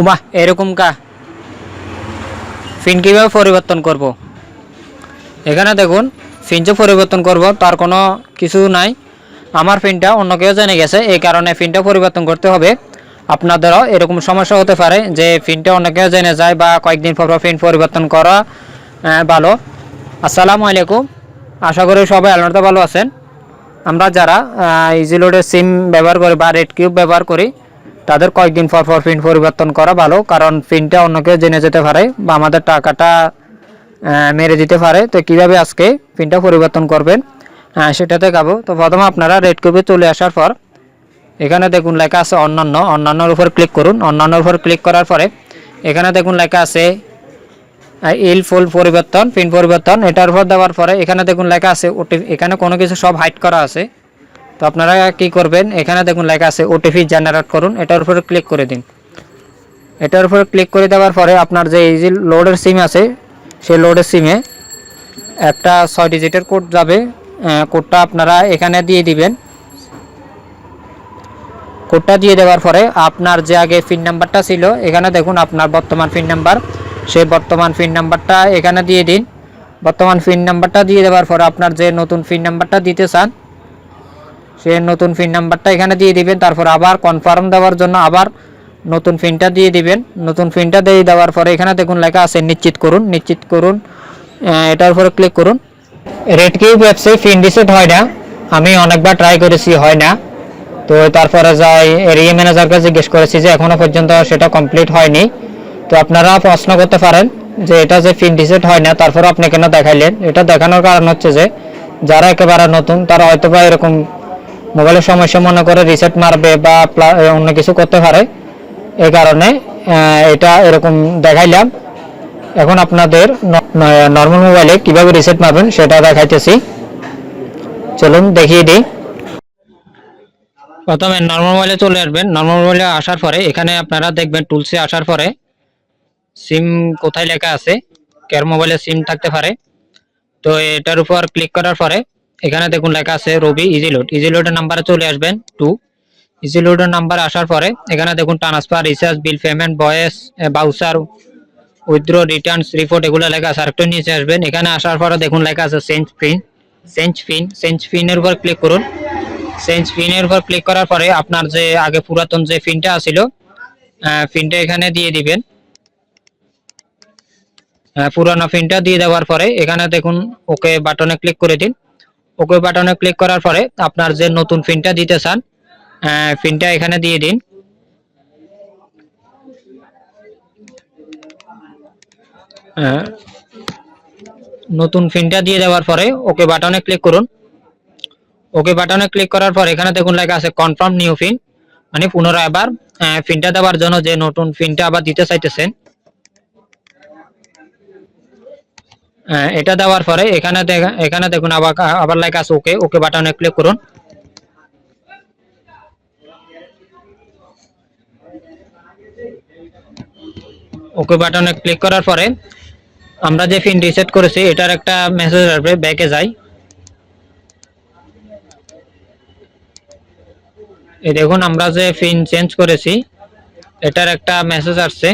উমা, এরকম কা। ফিন কীভাবে পরিবর্তন করব। এখানে দেখুন, ফিন যে পরিবর্তন করব, তার কোনো কিছু নাই। আমার ফিনটা অন্য কেউ জেনে গেছে, এই কারণে ফিনটা পরিবর্তন করতে হবে। আপনাদেরও এরকম সমস্যা হতে পারে যে ফিনটা অন্য কেউ জেনে যায় বা কয়েকদিন পর ফিন পরিবর্তন করা ভালো। আসসালামু আলাইকুম। আশা করি সবাই আলোনাতে ভালো আছেন। আমরা যারা ইজিলোডের সিম ব্যবহার করি বা রেড কিউব ব্যবহার করি তাদের কয়েকদিন পর পর পিন পরিবর্তন করা ভালো, কারণ পিনটা অন্য কেউ জেনে যেতে পারে বা আমাদের টাকাটা মেরে দিতে পারে। তো কীভাবে আজকে পিনটা পরিবর্তন করবেন? হ্যাঁ সেটা দেখাবো তো প্রথমে আপনারা রেড কিউবে চলে আসার পর, এখানে দেখুন লেখা আছে অন্যান্য। অন্যান্যর উপর ক্লিক করুন। অন্যান্যর উপর ক্লিক করার পরে, এখানে দেখুন লেখা আছে ইল ফুল পরিবর্তন পিন পরিবর্তন। এটার উপর দেওয়ার পরে, এখানে দেখুন লেখা আছে ওটিপি এখানে কোনো কিছু সব হাইড করা আছে। তো আপনারা কি করবেন, এখানে দেখুন লেখা আছে ওটিপি জেনারেট করুন, এটার উপরে ক্লিক করে দিন। এটার উপরে ক্লিক করে দেওয়ার পরে আপনার যে এই যে লোডের সিম আছে, সেই লোডের সিমে একটা ছয় ডিজিটের কোড যাবে। কোডটা আপনারা এখানে দিয়ে দিবেন। কোডটা দিয়ে দেওয়ার পরে আপনার যে আগে পিন নাম্বারটা ছিল, এখানে দেখুন আপনার বর্তমান পিন নাম্বার সেই বর্তমান পিন নাম্বারটা এখানে দিয়ে দিন। বর্তমান পিন নাম্বারটা দিয়ে দেওয়ার পরে আপনার যে নতুন পিন নাম্বারটা দিতে চান সে নতুন পিন নাম্বারটা এখানে দিয়ে দিবেন, তারপর আবার কনফার্ম দেওয়ার জন্য আবার নতুন পিনটা দিয়ে দিবেন। নতুন পিনটা দিয়ে দেওয়ার পরে এখানে দেখুন লেখা আছে নিশ্চিত করুন নিশ্চিত করুন এটার উপরে ক্লিক করুন। রেড কিউব অ্যাপসে পিন রিসেট হয় না, আমি অনেকবার ট্রাই করেছি, হয় না। তো তারপরে যাই এরিয়া ম্যানেজারকে জিজ্ঞেস করেছি যে এখনও পর্যন্ত সেটা কমপ্লিট হয়নি। তো আপনারা প্রশ্ন করতে পারেন যে এটা যে পিন রিসেট হয় না তারপরে আপনি কেন দেখাইলেন? এটা দেখানোর কারণ হচ্ছে যে যারা একেবারে নতুন, তারা হয়তো বা এরকম মোবাইলের সমস্যা মনে করে রিসেট মারবে বা অন্য কিছু করতে পারে। এই কারণে এটা এরকম দেখাইলাম। এখন আপনাদের নর্মাল মোবাইলে কীভাবে রিসেট মারবেন সেটা দেখাইতেছি। চলুন দেখিয়ে দিই। প্রথমে নর্মাল মোবাইলে চলে আসবেন। নর্মাল মোবাইলে আসার পরে, এখানে আপনারা দেখবেন টুলসে আসার পরে সিম কোথায় লেখা আছে? কার মোবাইলে সিম থাকতে পারে। তো এটার উপর ক্লিক করার পরে এখানে দেখুন লেখা আছে রবি ইজিলোড ইজিলোডের নাম্বারে চলে আসবেন টু ইজিলোডের নাম্বার আসার পরে এখানে দেখুন ট্রান্সফার রিচার্জ বিল পেমেন্ট বয়েস বাউচার উইথড্র রিটার্নস রিপোর্ট এগুলো লেখা আছে। আরেকটু নিচে আসবেন, এখানে আসার পরে দেখুন লেখা আছে change pin change pin change পিনের উপর ক্লিক করুন। চেঞ্জ পিনের উপর ক্লিক করার পরে আপনার যে আগে পুরাতন যে পিনটা ছিল পিনটা এখানে দিয়ে দিবেন। পুরানো পিনটা দিয়ে দেওয়ার পরে এখানে দেখুন ওকে বাটনে ক্লিক করে দিন। ওকে বাটনে ক্লিক করার পরে আপনার যে নতুন পিনটা দিতে চান পিনটা এখানে দিয়ে দিন। নতুন পিনটা দিয়ে দেওয়ার পরে ওকে বাটনে ক্লিক করুন। ওকে বাটনে ক্লিক করার পর এখানে দেখুন লেখা আছে কনফার্ম নিউ পিন মানে পুনরায় আবার পিনটা দেওয়ার জন্য যে নতুন পিনটা আবার দিতে চাইতেছেন এটা দেওয়ার পরে এখানে এখানে দেখুন আবার আবার লেখা আছে, ওকে ওকে বাটনে ক্লিক করুন। ওকে বাটনে ক্লিক করার পরে আমরা যে পিন রিসেট করেছি, এটার একটা মেসেজ আসবে ব্যাকে যাই। এই দেখুন আমরা যে পিন চেঞ্জ করেছি, এটার একটা মেসেজ আসছে।